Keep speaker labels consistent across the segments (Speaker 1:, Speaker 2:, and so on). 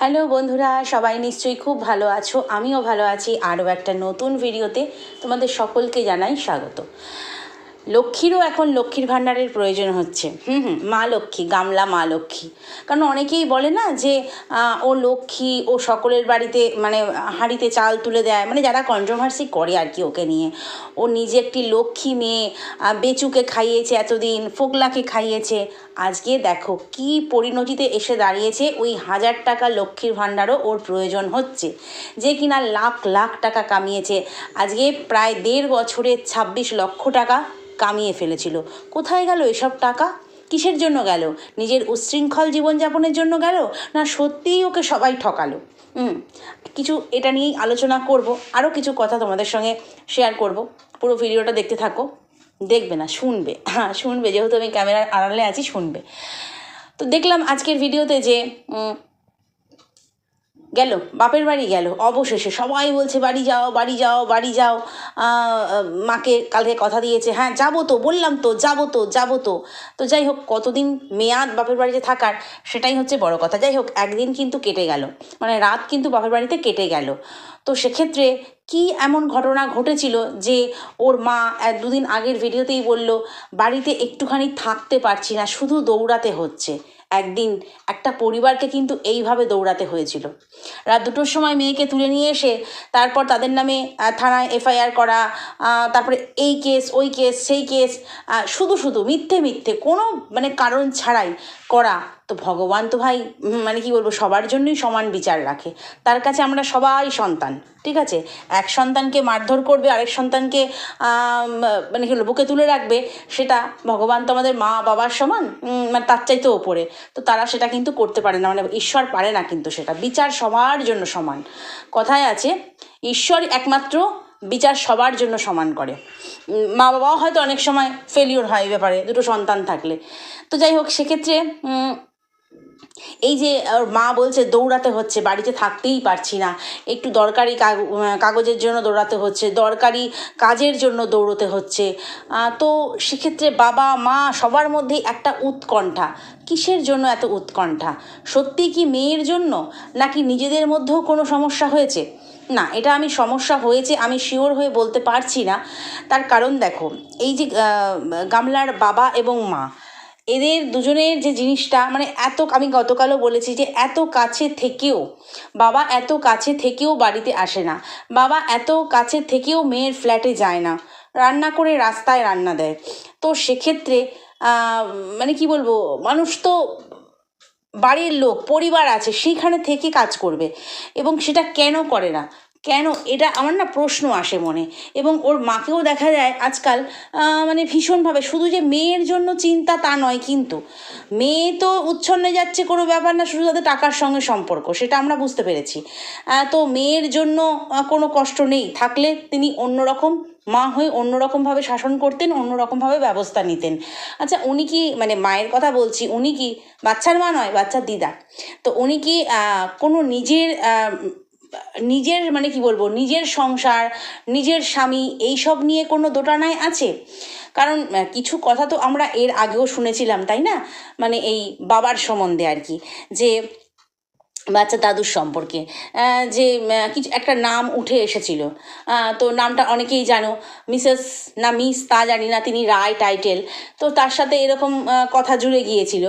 Speaker 1: Hello বন্ধুরা, সবাই নিশ্চয়ই খুব ভালো আছো, আমিও ভালো আছি, আরও একটা নতুন ভিডিওতে তোমাদের সকলকে জানাই স্বাগত। লক্ষ্মীরও এখন লক্ষ্মীর ভাণ্ডারের প্রয়োজন হচ্ছে। হুম হুম, মা লক্ষ্মী, গামলা মা লক্ষ্মী। কারণ অনেকেই বলে না যে ও লক্ষ্মী, ও সকলের বাড়িতে মানে হাঁড়িতে চাল তুলে দেয়। মানে যারা কন্ট্রোভার্সি করে আর কি ওকে নিয়ে। ও নিজে একটি লক্ষ্মী মেয়ে বেচুকে খাইয়েছে এতদিন, ফোকলাকে খাইয়েছে। আজকে দেখো কি পরিণতিতে এসে দাঁড়িয়েছে ওই হাজার টাকা লক্ষ্মীর ভাণ্ডারও ওর প্রয়োজন হচ্ছে। যে কিনা লাখ লাখ টাকা কামিয়েছে। আজকে প্রায় দেড় বছরে ছাব্বিশ লক্ষ টাকা কামিয়ে ফেলেছিল। কোথায় গেল এসব টাকা? কিসের জন্য গেল? নিজের উচ্ছৃঙ্খল জীবনযাপনের জন্য গেল? না সত্যিই ওকে সবাই ঠকালো? হুম, কিছু এটা নিয়েই আলোচনা করব। আরও কিছু কথা তোমাদের সঙ্গে শেয়ার করব। পুরো ভিডিওটা দেখতে থাকো। দেখবে না, শুনবে। হ্যাঁ শুনবে, যেহেতু আমি ক্যামেরার আড়ালে আছি, শুনবে। তো দেখলাম আজকের ভিডিওতে যে গেল, বাপের বাড়ি গেল, অবশেষে সবাই বলছে, বাড়ি যাও বাড়ি যাও বাড়ি যাও। মাকে কালকে কথা দিয়েছে হ্যাঁ যাব তো, বললাম তো, যাব তো যাব তো। তো যাই হোক, কতদিন মেয়াদ বাপের বাড়িতে থাকার সেটাই হচ্ছে বড় কথা। যাই হোক, একদিন কিন্তু কেটে গেল মানে রাত কিন্তু বাপের বাড়িতে কেটে গেল। তো সেক্ষেত্রে কি এমন ঘটনা ঘটেছিল যে ওর মা দুদিন আগের ভিডিওতেই বলল, বাড়িতে একটুখানি থাকতে পারছি না, শুধু দৌড়াতে হচ্ছে। একদিন একটা পরিবারকে কিন্তু এইভাবে দৌড়াতে হয়েছিল। রাত দুটোর সময় মেয়েকে তুলে নিয়ে এসে তারপর তাদের নামে থানায় এফআইআর করা তারপরে এই কেস, ওই কেস, সেই কেস শুধু শুধু মিথ্যে মিথ্যে কোনো মানে কারণ ছাড়াই করা তো ভগবান তো ভাই মানে কি বলব, সবার জন্যই সমান বিচার রাখে। তার কাছে আমরা সবাই সন্তান, ঠিক আছে? এক সন্তানকে মারধর করবে, আরেক সন্তানকে মানে কি বুকে তুলে রাখবে, সেটা ভগবান তো আমাদের মা বাবার সমান মানে তার চাইতে ওপরে। তো তারা সেটা কিন্তু করতে পারে না মানে ঈশ্বর পারে না কিন্তু সেটা। বিচার সবার জন্য সমান। কথায় আছে ঈশ্বর একমাত্র বিচার সবার জন্য সমান করে। মা বাবাও হয়তো অনেক সময় ফেলিওর হয় ব্যাপারে, দুটো সন্তান থাকলে। তো যাই হোক, সেক্ষেত্রে এই যে ওর মা বলছে দৌড়াতে হচ্ছে, বাড়িতে থাকতেই পারছি না। একটু দরকারি কাগ- কাগজের জন্য দৌড়াতে হচ্ছে, দরকারি কাজের জন্য দৌড়তে হচ্ছে। তো সেক্ষেত্রে বাবা, মা সবার মধ্যেই একটা উৎকণ্ঠা। কিসের জন্য এত উৎকণ্ঠা? সত্যি কি মেয়ের জন্য? নাকি নিজেদের মধ্যেও কোনো সমস্যা হয়েছে? না, এটা আমি সমস্যা হয়েছে, আমি শিওর হয়ে বলতে পারছি না। তার কারণ দেখো, এই যে গামলার বাবা এবং মা এদের দুজনের যে জিনিসটা মানে এত, আমি গতকালও বলেছি যে এত কাছে থেকেও, বাবা এত কাছে থেকেও বাড়িতে আসে না। বাবা এত কাছে থেকেও মেয়ের ফ্ল্যাটে যায় না। রান্না করে রাস্তায় রান্না দেয়। তো সেক্ষেত্রে মানে কি বলব, মানুষ তো বাড়ির লোক, পরিবার আছে, সেইখানে থেকে কাজ করবে। এবং সেটা কেন করে না? কেন? এটা আমার না প্রশ্ন আসে মনে। এবং ওর মাকেও দেখা যায় আজকাল মানে ভীষণভাবে। শুধু যে মেয়ের জন্য চিন্তা তা নয় কিন্তু, মেয়ে তো উচ্ছন্নে যাচ্ছে কোনো ব্যাপার না, শুধু তাদের টাকার সঙ্গে সম্পর্ক, সেটা আমরা বুঝতে পেরেছি। তো মেয়ের জন্য কোনো কষ্ট নেই। থাকলে তিনি অন্যরকম মা হয়ে অন্যরকমভাবে শাসন করতেন, অন্যরকমভাবে ব্যবস্থা নিতেন। আচ্ছা উনি কি মানে মায়ের কথা বলছি, উনি কি বাচ্চার মা নয়, বাচ্চার দিদা? তো উনি কি কোনো নিজের নিজের মানে কি বলব, নিজের সংসার, নিজের স্বামী, এইসব নিয়ে কোনো দোটানায় আছে? কারণ কিছু কথা তো আমরা এর আগেও শুনেছিলাম, তাই না? মানে এই বাবার সম্বন্ধে আর কি, যে বাচ্চা দাদুর সম্পর্কে। যে কিছু, একটা নাম উঠে এসেছিল। তো নামটা অনেকেই জানো। মিসেস, না, মিস, তা জানি না, তিনি রায় টাইটেল। তো তার সাথে এরকম কথা জুড়ে গিয়েছিল।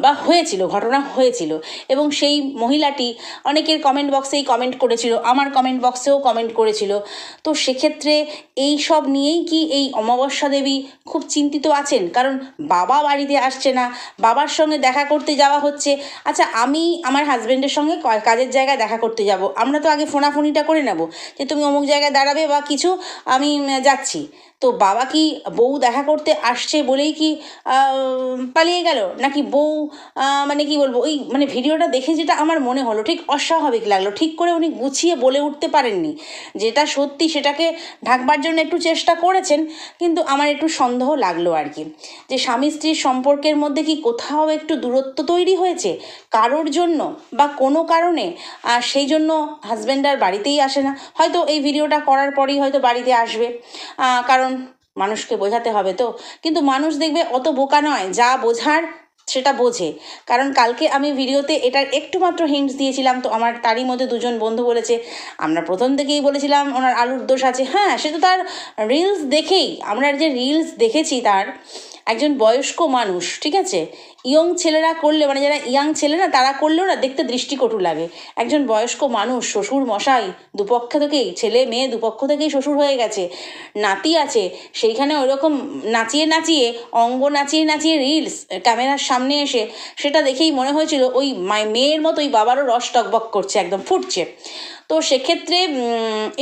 Speaker 1: বা হয়েছিল, ঘটনা হয়েছিল। এবং সেই মহিলাটি অনেকের কমেন্ট বক্সেই কমেন্ট করেছিল, আমার কমেন্ট বক্সেও কমেন্ট করেছিল। তো সেক্ষেত্রে এই সব নিয়েই কি এই অমাবস্যা দেবী খুব চিন্তিত আছেন? কারণ বাবা বাড়িতে আসছে না, বাবার সঙ্গে দেখা করতে যাওয়া হচ্ছে। আচ্ছা আমি, আমার হাজব্যান্ডের সঙ্গে কাজের জায়গায় দেখা করতে যাব। আমরা তো আগে ফোনাফোনিটা করে নেব যে তুমি অমুক জায়গায় দাঁড়াবে বা কিছু, আমি যাচ্ছি। তো বাবা কি বউ দেখা করতে আসছে বলেই কি পালিয়ে গেল? নাকি বউ মানে কি বলব ওই মানে ভিডিওটা দেখে যেটা আমার মনে হলো ঠিক অস্বাভাবিক লাগল ঠিক করে উনি গুছিয়ে বলে উঠতে পারেননি। যেটা সত্যি সেটাকে ঢাকবার জন্য একটু চেষ্টা করেছেন কিন্তু আমার একটু সন্দেহ লাগল আর কি। যে স্বামী স্ত্রীর সম্পর্কের মধ্যে কি কোথাও একটু দূরত্ব তৈরি হয়েছে? কারোর জন্য বা কোনো কারণে? সেই জন্য হাজব্যান্ড আর বাড়িতেই আসে না। হয়তো এই ভিডিওটা করার পরেই হয়তো বাড়িতে আসবে। আহ, কারণ মানুষকে বোঝাতে হবে তো। কিন্তু মানুষ দেখবে অত বোকা নয়, যা বোঝার সেটা বোঝে। কারণ কালকে আমি ভিডিওতে এটার একটু মাত্র হিন্টস দিয়েছিলাম, তো আমার তারই মধ্যে দুজন বন্ধু বলেছে, আমরা প্রথম থেকেই বলেছিলাম ওনার আলুর দোষ আছে। হ্যাঁ সে তো তার রিলস দেখেই, আমরা যে রিলস দেখেছি তার একজন বয়স্ক মানুষ, ঠিক আছে? ইয়ং ছেলেরা করলে মানে যারা ইয়াং ছেলে না তারা করলেও না দেখতে দৃষ্টিকটু লাগে। একজন বয়স্ক মানুষ, শ্বশুর মশাই, দুপক্ষ থেকেই, ছেলে, মেয়ে দুপক্ষ থেকেই শ্বশুর হয়ে গেছে, নাতি আছে, সেইখানে ওইরকম নাচিয়ে নাচিয়ে, অঙ্গ নাচিয়ে নাচিয়ে রিলস ক্যামেরার সামনে এসে, সেটা দেখেই মনে হয়েছিল ওই মায় মেয়ের মতো ওই বাবারও রস টকবক করছে, একদম ফুটছে। তো সেক্ষেত্রে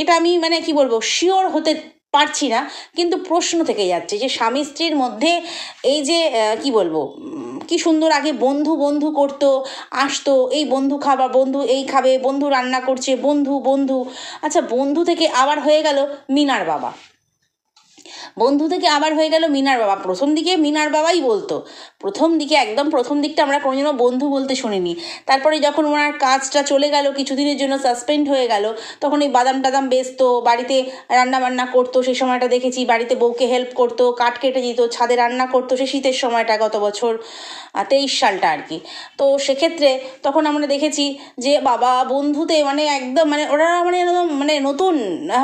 Speaker 1: এটা আমি মানে কি বলব শিওর হতে পারছি না, কিন্তু প্রশ্ন থেকে যাচ্ছে যে স্বামী স্ত্রীর মধ্যে এই যে কি বলব কি সুন্দর আগে বন্ধু বন্ধু করতো, আসতো, এই বন্ধু খাবার বন্ধু এই খাবে, বন্ধু রান্না করছে, বন্ধু বন্ধু। আচ্ছা বন্ধু থেকে আবার হয়ে গেল মিনার বাবা। বন্ধু থেকে আবার হয়ে গেল মিনার বাবা। প্রথম দিকে মিনার বাবাই বলতো। প্রথম দিকে একদম প্রথম দিকটা আমরা কোনোদিনও বন্ধু বলতে শুনিনি। তারপরে যখন ওনার কাজটা চলে গেল, কিছুদিনের জন্য সাসপেন্ড হয়ে গেল, তখন এই বাদাম টাদাম বেচতো, বাড়িতে রান্না বান্না করতো সেই সময়টা দেখেছি, বাড়িতে বউকে হেল্প করতো, কাঠ কেটে দিত, ছাদে রান্না করতো, সে শীতের সময়টা গত বছর তেইশ সালটা আর কি। তো সেক্ষেত্রে তখন আমরা দেখেছি যে বাবা বন্ধুতে মানে একদম মানে ওরা মানে মানে নতুন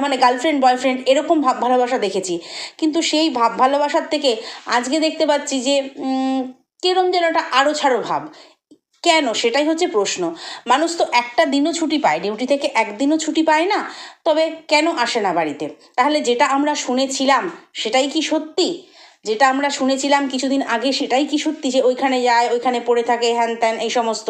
Speaker 1: মানে গার্লফ্রেন্ড বয়ফ্রেন্ড এরকম ভাব ভালোবাসা দেখেছি। কিন্তু সেই ভাব ভালোবাসার থেকে আজকে দেখতে পাচ্ছি যে কেরম যেন একটা আরও ছাড়ো ভাব। কেন? সেটাই হচ্ছে প্রশ্ন। মানুষ তো একটা দিনও ছুটি পায়, ডিউটি থেকে একদিনও ছুটি পায় না, তবে কেন আসে না বাড়িতে? তাহলে যেটা আমরা শুনেছিলাম, সেটাই কি সত্যি? যেটা আমরা শুনেছিলাম কিছুদিন আগে, সেটাই কি সত্যি যে ওইখানে যায়, ওইখানে পড়ে থাকে, হ্যান ত্যান, এই সমস্ত।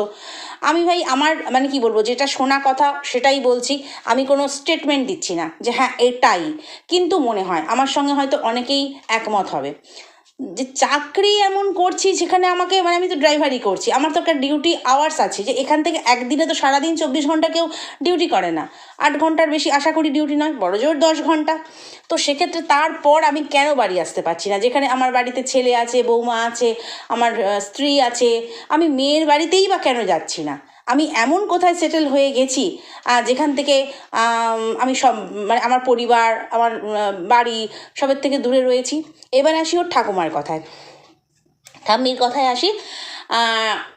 Speaker 1: আমি ভাই, আমার মানে কি বলব, যেটা শোনা কথা, সেটাই বলছি। আমি কোনো স্টেটমেন্ট দিচ্ছি না যে হ্যাঁ এটাই। কিন্তু মনে হয়, আমার সঙ্গে হয়তো অনেকেই একমত হবে। যে চাকরি এমন করছি যেখানে আমাকে মানে আমি তো ড্রাইভারই করছি। আমার তো একটা ডিউটি আওয়ার্স আছে যে এখান থেকে একদিনে তো সারাদিন চব্বিশ ঘণ্টা কেউ ডিউটি করে না। আট ঘণ্টার বেশি আশা করি ডিউটি নয়, বড় জোর দশ ঘণ্টা। তো সেক্ষেত্রে তারপর আমি কেন বাড়ি আসতে পারছি না? যেখানে আমার বাড়িতে ছেলে আছে, বৌমা আছে, আমার স্ত্রী আছে, আমি মেয়ের বাড়িতেই বা কেন যাচ্ছি না? আমি এমন কোথায় সেটেল হয়ে গেছি যেখান থেকে, আমি সব মানে আমার পরিবার, আমার বাড়ি সবের থেকে দূরে রয়েছি। এবার আসি ওর ঠাকুমার কথায়। ঠাম্মির কথায় আসি।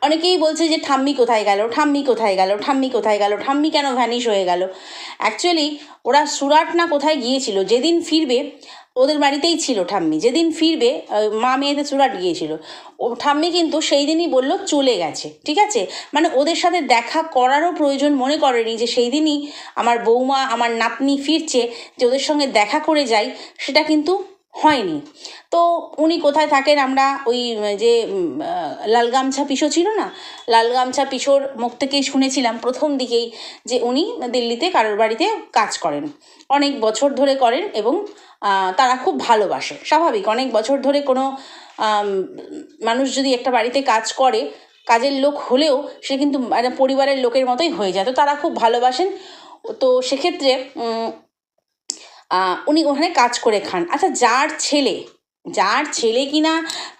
Speaker 1: অনেকেই বলছে যে, ঠাম্মি কোথায় গেল? ঠাম্মি কোথায় গেল? ঠাম্মি কোথায় গেল? ঠাম্মি কেন ভ্যানিশ হয়ে গেল? অ্যাকচুয়ালি ওরা সুরাট না কোথায় গিয়েছিল? যেদিন ফিরবে ওদের বাড়িতেই ছিল ঠাম্মি। যেদিন ফিরবে মা মেয়েদের সুরাট গিয়েছিল। ও ঠাম্মি কিন্তু সেই দিনই বলল, চলে গেছে। ঠিক আছে? মানে ওদের সাথে দেখা করারও প্রয়োজন মনে করেনি যে সেই দিনই আমার বৌমা, আমার নাতনি ফিরছে, যে ওদের সঙ্গে দেখা করে যাই, সেটা কিন্তু হয়নি। তো উনি কোথায় থাকেন? আমরা ওই যে লাল গামছা পিসো ছিল না? লাল গামছা পিসোর মুখ থেকেই শুনেছিলাম প্রথম দিকেই যে উনি দিল্লিতে কারোর বাড়িতে কাজ করেন। অনেক বছর ধরে করেন এবং তারা খুব ভালোবাসে। স্বাভাবিক, অনেক বছর ধরে কোনো মানুষ যদি একটা বাড়িতে কাজ করে, কাজের লোক হলেও সে কিন্তু মানে পরিবারের লোকের মতোই হয়ে যায়। তো তারা খুব ভালোবাসেন। তো সেক্ষেত্রে উনি ওখানে কাজ করে খান। আচ্ছা যার ছেলে যার ছেলে কিনা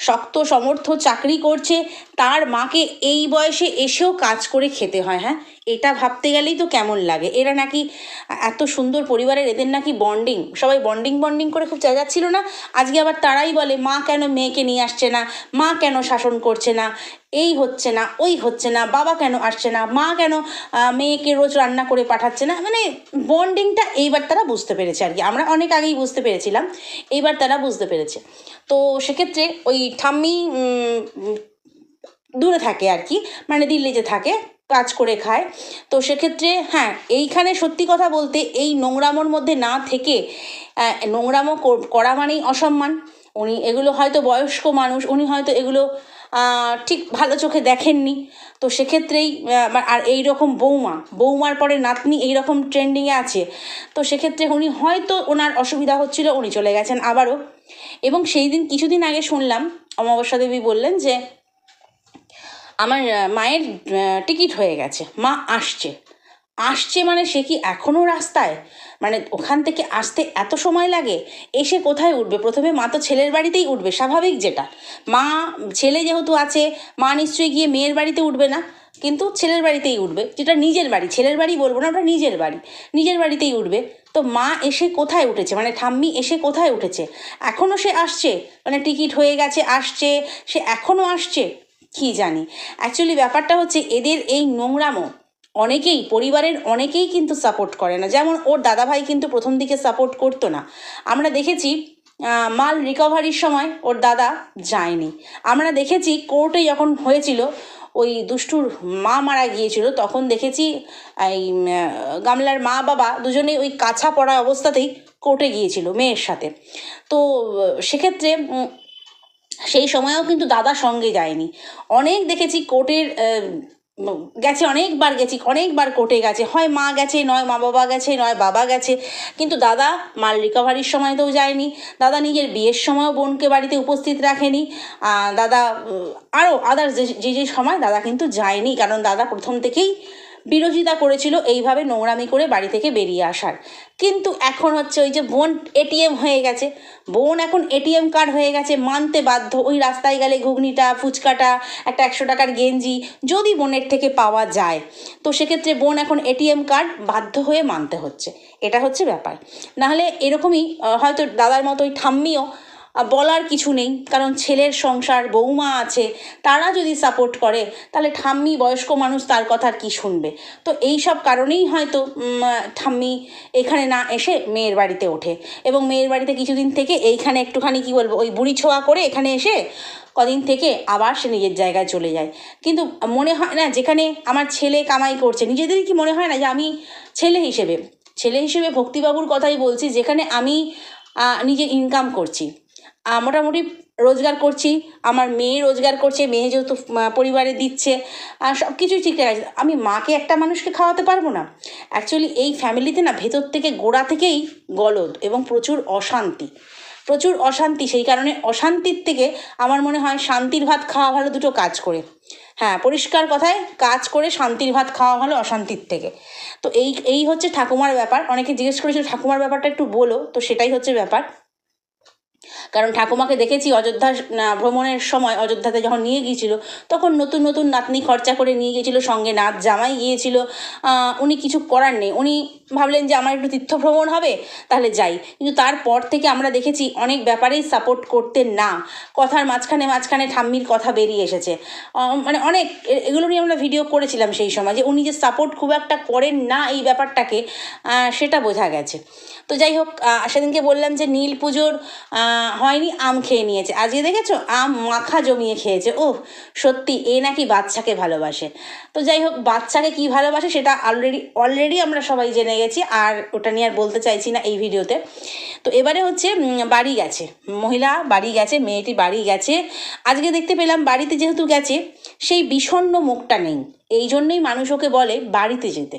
Speaker 1: শক্ত, সমর্থ, চাকরি করছে তার মাকে এই বয়সে এসেও কাজ করে খেতে হয় হ্যাঁ? এটা ভাবতে গেলেই তো কেমন লাগে। এরা নাকি এত সুন্দর পরিবারের, এদের নাকি বন্ডিং সবাই বন্ডিং বন্ডিং করে খুব চেঁচাচ্ছিল না? আজকে আবার তারাই বলে, মা কেন মেয়েকে নিয়ে আসছে না? মা কেন শাসন করছে না? এই হচ্ছে না, ওই হচ্ছে না, বাবা কেন আসছে না? মা কেন মেয়েকে রোজ রান্না করে পাঠাচ্ছে না? মানে বন্ডিংটা এইবার তারা বুঝতে পেরেছে আর কি। আমরা অনেক আগেই বুঝতে পেরেছিলাম, এইবার তারা বুঝতে পেরেছে। তো সেক্ষেত্রে ওই ঠাম্মি দূরে থাকে আর কি মানে দিল্লিতে থাকে, কাজ করে খায়। তো সেক্ষেত্রে হ্যাঁ এইখানে সত্যি কথা বলতে এই নোংরামোর মধ্যে না থেকে নোংরামো করা মানেই অসম্মান। উনি এগুলো হয়তো বয়স্ক মানুষ, উনি হয়তো এগুলো ঠিক ভালো চোখে দেখেননি। তো সেক্ষেত্রেই আর এই রকম বৌমা, বৌমার পরে নাতনি এই রকম ট্রেন্ডিংয়ে আছে। তো সেক্ষেত্রে উনি হয়তো ওনার অসুবিধা হচ্ছিল, উনি চলে গেছেন আবারও। এবং সেই দিন কিছুদিন আগে শুনলাম, অমাবস্যা দেবী বললেন যে আমার মায়ের টিকিট হয়ে গেছে। মা আসছে। আসছে মানে সে কি এখনও রাস্তায়? মানে ওখান থেকে আসতে এত সময় লাগে? এসে কোথায় উঠবে? প্রথমে মা তো ছেলের বাড়িতেই উঠবে, স্বাভাবিক যেটা। মা, ছেলে যেহেতু আছে, মা নিশ্চয়ই গিয়ে মেয়ের বাড়িতে উঠবে না। কিন্তু ছেলের বাড়িতেই উঠবে, যেটা নিজের বাড়ি। ছেলের বাড়ি বলব না, ওটা নিজের বাড়ি। নিজের বাড়িতেই উঠবে। তো মা এসে কোথায় উঠেছে? মানে ঠাম্মি এসে কোথায় উঠেছে? এখনও সে আসছে? মানে টিকিট হয়ে গেছে, আসছে। সে এখনও আসছে? কি জানি? অ্যাকচুয়ালি ব্যাপারটা হচ্ছে এদের এই নোংরামো অনেকেই, পরিবারের অনেকেই কিন্তু সাপোর্ট করে না। যেমন ওর দাদাভাই কিন্তু প্রথম দিকে সাপোর্ট করতো না। আমরা দেখেছি মাল রিকভারির সময় ওর দাদা যায়নি। আমরা দেখেছি কোর্টে যখন হয়েছিল, ওই দুষ্টুর মা মারা গিয়েছিল, তখন দেখেছি এই গামলার মা বাবা দুজনেই ওই কাছা পড়া অবস্থাতেই কোর্টে গিয়েছিল, মেয়ের সাথে। তো, সেক্ষেত্রে সেই সময়েও কিন্তু দাদা সঙ্গে যায়নি। অনেক দেখেছি কোর্টের গেছে, অনেকবার গেছি, অনেকবার কোর্টে গেছে। হয় মা গেছে, নয় মা বাবা গেছে, নয় বাবা গেছে। কিন্তু দাদা মাল রিকভারির সময়তেও যায়নি। দাদা নিজের বিয়ের সময়ও বোনকে বাড়িতে উপস্থিত রাখেনি। দাদা আরও আদার্স যে যে সময় দাদা কিন্তু যায়নি। কারণ দাদা প্রথম থেকেই বিরোধিতা করেছিল এইভাবে নোংরামি করে বাড়ি থেকে বেরিয়ে আসার। কিন্তু এখন হচ্ছে ওই যে বোন এটিএম হয়ে গেছে। বোন এখন এটিএম কার্ড হয়ে গেছে, মানতে বাধ্য। ওই রাস্তায় গেলে ঘুগনিটা, ফুচকাটা, একটা একশো টাকার গেঞ্জি যদি বোনের থেকে পাওয়া যায়। তো সেক্ষেত্রে বোন এখন এটিএম কার্ড বাধ্য হয়ে মানতে হচ্ছে। এটা হচ্ছে ব্যাপার। নাহলে এরকমই হয়তো দাদার মতো ওই ঠাম্মিও বলার কিছু নেই, কারণ ছেলের সংসার বৌমা আছে, তারা যদি সাপোর্ট করে, তাহলে ঠাম্মি বয়স্ক মানুষ তার কথা আর কি শুনবে? তো এই সব কারণেই হয়তো ঠাম্মি এখানে না এসে মেয়ের বাড়িতে ওঠে। এবং মেয়ের বাড়িতে কিছুদিন থেকে এইখানে একটুখানি, কি বলব, ওই বুড়ি ছোঁয়া করে এখানে এসে কদিন থেকে আবার সে নিজের জায়গায় চলে যায়। কিন্তু মনে হয় না, যেখানে আমার ছেলে কামাই করছে নিজেদেরই কি মনে হয় না যে আমি ছেলে হিসেবে? ছেলে হিসেবে ভক্তিবাবুর কথাই বলছি, যেখানে আমি নিজে ইনকাম করছি। মোটামুটি রোজগার করছি, আমার মেয়ে রোজগার করছে, মেয়ে যেহেতু পরিবারে দিচ্ছে, আর সব কিছুই ঠিকঠাক আছে। আমি মাকে একটা মানুষকে খাওয়াতে পারব না? অ্যাকচুয়ালি এই ফ্যামিলিতে না ভেতর থেকে, গোড়া থেকেই গলদ এবং প্রচুর অশান্তি। প্রচুর অশান্তি, সেই কারণে অশান্তির থেকে আমার মনে হয় শান্তির ভাত খাওয়া ভালো দুটো কাজ করে। হ্যাঁ পরিষ্কার কথায়, কাজ করে শান্তির ভাত খাওয়া ভালো অশান্তির থেকে। তো এই এই হচ্ছে ঠাকুমার ব্যাপার। অনেকে জিজ্ঞেস করেছিল, ঠাকুমার ব্যাপারটা একটু বলো। তো সেটাই হচ্ছে ব্যাপার। কারণ ঠাকুমাকে দেখেছি অযোধ্যা ভ্রমণের সময় অযোধ্যাতে যখন নিয়ে গিয়েছিল, তখন নতুন নতুন নাতনি খরচা করে নিয়ে গিয়েছিল, সঙ্গে নাচ জামাই গিয়েছিল। উনি কিছু করার নেই। উনি ভাবলেন যে আমার একটু তীর্থ ভ্রমণ হবে, তাহলে যাই। কিন্তু তারপর থেকে আমরা দেখেছি অনেক ব্যাপারেই সাপোর্ট করতেন না। কথার মাঝখানে মাঝখানে ঠাম্মির কথা বেরিয়ে এসেছে। মানে অনেক এগুলো নিয়ে আমরা ভিডিও করেছিলাম সেই সময় যে উনি যে সাপোর্ট খুব একটা করেন না এই ব্যাপারটাকে সেটা বোঝা গেছে। তো যাই হোক সেদিনকে বললাম যে নীল পুজোর হয়নি, আম খেয়ে নিয়েছে। আজকে দেখেছ, আম মাখা জমিয়ে খেয়েছে। ও সত্যি, এ নাকি বাচ্চাকে ভালোবাসে। তো যাই হোক, বাচ্চাকে কি ভালোবাসে সেটা অলরেডি অলরেডি আমরা সবাই জেনে গেছি, আর ওটা নিয়ে আর বলতে চাইছি না এই ভিডিওতে। তো এবারে হচ্ছে বাড়ি গেছে। মহিলা বাড়ি গেছে, মেয়েটি বাড়ি গেছে। আজকে দেখতে পেলাম, বাড়িতে যেহেতু গেছে, সেই বিষণ্ণ মুখটা নেই। এই জন্যই মানুষ ওকে বলে বাড়িতে যেতে।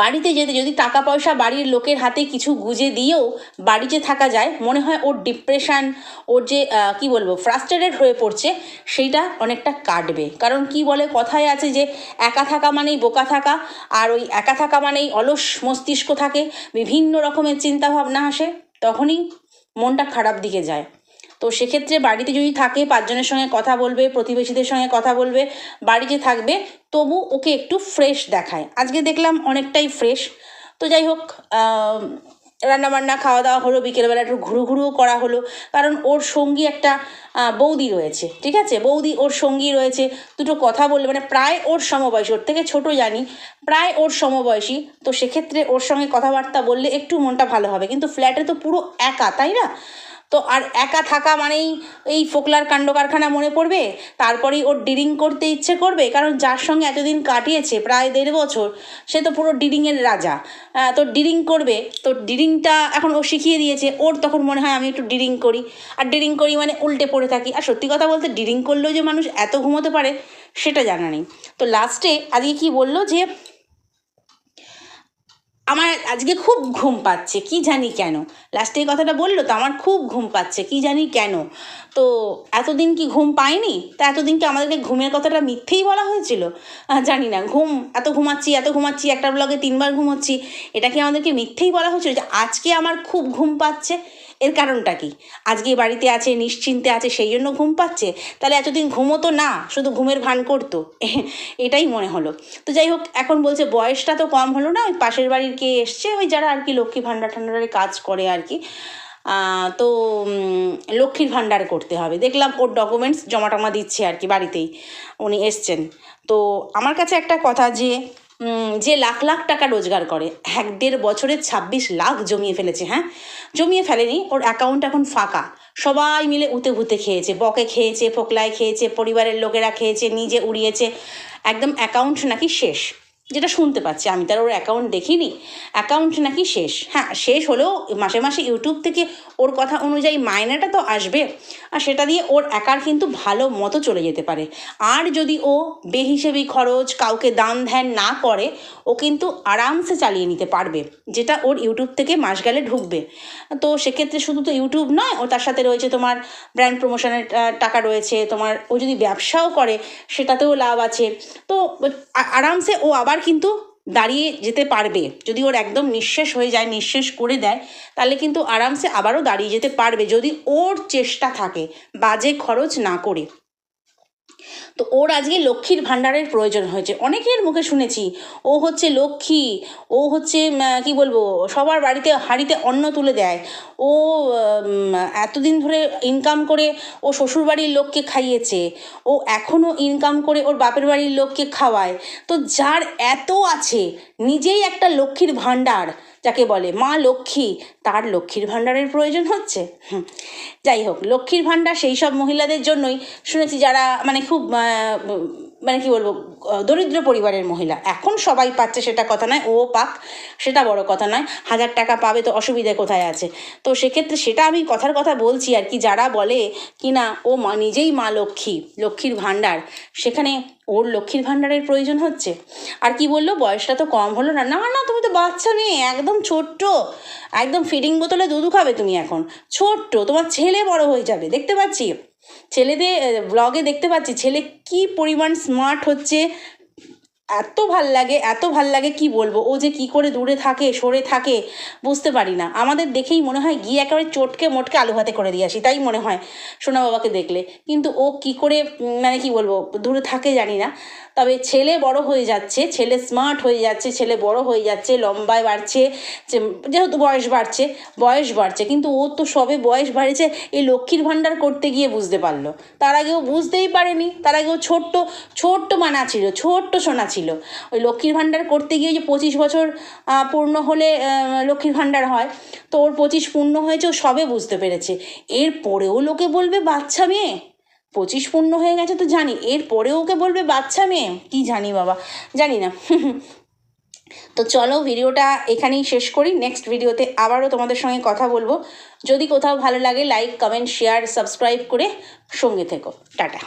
Speaker 1: বাড়িতে যেতে যদি টাকা পয়সা বাড়ির লোকের হাতে কিছু গুজে দিয়েও বাড়িতে থাকা যায়, মনে হয় ওর ডিপ্রেশন ওর যে কি বলব ফ্রাস্ট্রেটেড হয়ে পড়ছে, সেইটা অনেকটা কাটবে। কারণ কি বলে, কথায় আছে যে, একা থাকা মানেই বোকা থাকা, আর ওই একা থাকা মানেই অলস মস্তিষ্ক থাকে, বিভিন্ন রকমের চিন্তাভাবনা আসে, তখনই মনটা খারাপ দিকে যায়। তো সেক্ষেত্রে বাড়িতে যদি থাকে, পাঁচজনের সঙ্গে কথা বলবে, প্রতিবেশীদের সঙ্গে কথা বলবে, বাড়িতে থাকবে, তবু ওকে একটু ফ্রেশ দেখায়। আজকে দেখলাম অনেকটাই ফ্রেশ তো যাই হোক রান্নাবান্না খাওয়া দাওয়া হলো, বিকেলবেলা একটু ঘুরু ঘুরুও করা হলো। কারণ ওর সঙ্গী একটা বৌদি রয়েছে, ঠিক আছে? বৌদি ওর সঙ্গী রয়েছে, দুটো কথা বললে মানে প্রায় ওর সমবয়সী, ওর থেকে ছোট জানি, প্রায় ওর সমবয়সী। তো সেক্ষেত্রে ওর সঙ্গে কথাবার্তা বললে একটু মনটা ভালো হবে। কিন্তু ফ্ল্যাটে তো পুরো একা, তাই না? তো আর একা থাকা মানেই এই ফোকলার কাণ্ড কারখানা মনে পড়বে? তারপরেই ওর ডিরিং করতে ইচ্ছে করবে? কারণ যার সঙ্গে এতদিন কাটিয়েছে, প্রায় দেড় বছর, সে তো পুরো ডিরিংয়ের রাজা। তো ডিরিং করবে। তো ডিরিংটা এখন ও শিখিয়ে দিয়েছে। ওর তখন মনে হয় আমি একটু ডিরিং করি। আর ডিরিং করি মানে উল্টে পড়ে থাকি। আর সত্যি কথা বলতে ডিরিং করলেও যে মানুষ এত ঘুমোতে পারে, সেটা জানা নেই। তো লাস্টে আজকে কি বলল যে আমার আজকে খুব ঘুম পাচ্ছে, কি জানি কেন। লাস্টে এই কথাটা বলল তো আমার খুব ঘুম পাচ্ছে, কি জানি কেন। তো এতদিন কি ঘুম পাইনি? তা এতদিন কি আমাদেরকে ঘুমের কথাটা মিথ্যেই বলা হয়েছিল? জানি না, ঘুম, এত ঘুমাচ্ছি এত ঘুমাচ্ছি, একটা ব্লগে তিনবার ঘুমোচ্ছি, এটা কি আমাদেরকে মিথ্যেই বলা হয়েছিল যে আজকে আমার খুব ঘুম পাচ্ছে? এর কারণটা কি? আজকে বাড়িতে আছে, নিশ্চিন্তে আছে, সেই জন্য ঘুম পাচ্ছে। তাহলে এতদিন ঘুমোতো না, শুধু ঘুমের ভান করতো। এটাই মনে হলো। তো যাই হোক, এখন বলছে বয়সটা তো কম হলো না, ওই পাশের বাড়ির কে এসছে, ওই যারা আর কি লক্ষ্মী ভাণ্ডার ঠান্ডারে কাজ করে আর কি। তো লক্ষ্মীর ভাণ্ডার করতে হবে। দেখলাম ওর ডকুমেন্টস জমা টমা দিচ্ছে আর কি বাড়িতেই, উনি এসছেন। তো আমার কাছে একটা কথা যে যে লাখ লাখ টাকা রোজগার করে, এক দেড় বছরে ছাব্বিশ লাখ জমিয়ে ফেলেছে হ্যাঁ? জমিয়ে ফেলেনি, ওর অ্যাকাউন্ট এখন ফাঁকা। সবাই মিলে উতে ভুতে খেয়েছে, বকে খেয়েছে, ফোকলায় খেয়েছে, পরিবারের লোকেরা খেয়েছে, নিজে উড়িয়েছে, একদম অ্যাকাউন্ট নাকি শেষ। যেটা শুনতে পাচ্ছি। আমি তার ওর অ্যাকাউন্ট দেখিনি। অ্যাকাউন্ট নাকি শেষ। হ্যাঁ শেষ হলেও মাসে মাসে ইউটিউব থেকে ওর কথা অনুযায়ী মাইনেটা তো আসবে। আর সেটা দিয়ে ওর একার কিন্তু ভালো মতো চলে যেতে পারে। আর যদি ও বেহিসেবি খরচ, কাউকে দান ধ্যান না করে, ও কিন্তু আরামসে চালিয়ে নিতে পারবে, যেটা ওর ইউটিউব থেকে মাস গেলে ঢুকবে। তো সেক্ষেত্রে শুধু তো ইউটিউব নয়, ও তার সাথে রয়েছে তোমার ব্র্যান্ড প্রমোশনের টাকা রয়েছে, তোমার ও যদি ব্যবসাও করে, সেটাতেও লাভ আছে। তো আরামসে ও আবার কিন্তু দাঁড়িয়ে যেতে পারবে। যদি ওর একদম নিঃশেষ হয়ে যায়, নিঃশেষ করে দেয়, তাহলে কিন্তু আরামসে আবারও দাঁড়িয়ে যেতে পারবে। যদি ওর চেষ্টা থাকে বাজে খরচ না করে। তো ওর আজকে লক্ষ্মীর ভাণ্ডারের প্রয়োজন হয়েছে। অনেকের মুখে শুনেছি, ও হচ্ছে লক্ষ্মী, ও হচ্ছে কি বলব, সবার বাড়িতে হাঁড়িতে অন্ন তুলে দেয়। ও এতদিন ধরে ইনকাম করে ও শ্বশুরবাড়ির লোককে খাইয়েছে, ও এখনও ইনকাম করে ওর বাপের বাড়ির লোককে খাওয়ায়। তো যার এত আছে, নিজেই একটা লক্ষ্মীর ভাণ্ডার। যাকে বলে মা লক্ষ্মী, তার লক্ষ্মীর ভাণ্ডারের প্রয়োজন হচ্ছে। যাই হোক, লক্ষ্মীর ভাণ্ডার সেই সব মহিলাদের জন্যই। শুনেছি যারা মানে খুব মানে কি বলব দরিদ্র পরিবারের মহিলা। এখন সবাই পাচ্ছে সেটা কথা নয়, ও পাক, সেটা বড় কথা নয়। হাজার টাকা পাবে তো অসুবিধা কোথায় আছে? তো সেক্ষেত্রে সেটা আমি কথার কথা বলছি আর কি, যারা বলে কি না, ও মা, নিজেই মা লক্ষ্মী, লক্ষ্মীর ভাণ্ডার, সেখানে ওর লক্ষ্মীর ভাণ্ডারের প্রয়োজন হচ্ছে। আর কি বলল, বয়সটা তো কম হলো না। না না, তুমি তো বাচ্চা মেয়ে, একদম ছোট্ট, একদম ফিডিং বোতলে দুধু খাবে তুমি এখন। ছোট্ট, তোমার ছেলে বড় হয়ে যাবে, দেখতে পাচ্ছি? ছেলেদের ব্লগে দেখতে পাচ্ছি ছেলে কি পরিমাণ স্মার্ট হচ্ছে এত ভালো লাগে, এত ভালো লাগে, কি বলব? ও যে কি করে দূরে থাকে, সরে থাকে, বুঝতে পারি না। আমাদের দেখেই মনে হয় গিয়ে একেবারে চটকে মোটকে আলু ভাতে করে দিয়ে আসি, তাই মনে হয় সোনা বাবাকে দেখলে। কিন্তু ও কি করে মানে কি বলব, দূরে থাকে জানি না। তবে ছেলে বড় হয়ে যাচ্ছে, ছেলে স্মার্ট হয়ে যাচ্ছে, ছেলে বড় হয়ে যাচ্ছে, লম্বায় বাড়ছে যেহেতু বয়স বাড়ছে বয়স বাড়ছে, কিন্তু ও তো সবে বয়স বাড়ছে, এই লক্ষ্মীর ভাণ্ডার করতে গিয়ে বুঝতে পারল। তার আগেও বুঝতেই পারেনি, তার আগেও ছোট্ট ছোট্ট মানা ছিল, ছোট্ট সোনা ছিল। ওই লক্ষ্মীর ভাণ্ডার করতে গিয়ে যে পঁচিশ বছর পূর্ণ হলে লক্ষ্মীর ভাণ্ডার হয়, তো ওর পঁচিশ পূর্ণ হয়েছে, ও সবে বুঝতে পেরেছে। এর পরেও লোকে বলবে, বাচ্চা মেয়ে? পঁচিশ পূর্ণ হয়ে গেছে তো জানি, এর পরেও ওকে বলবে, বাচ্চা মেয়ে? কি জানি বাবা, জানি না। তো চলো ভিডিওটা এখানেই শেষ করি নেক্সট ভিডিওতে আবারও তোমাদের সঙ্গে কথা বলব। যদি কোথাও ভালো লাগে লাইক কমেন্ট শেয়ার সাবস্ক্রাইব করে সঙ্গে থেকো। টাটা।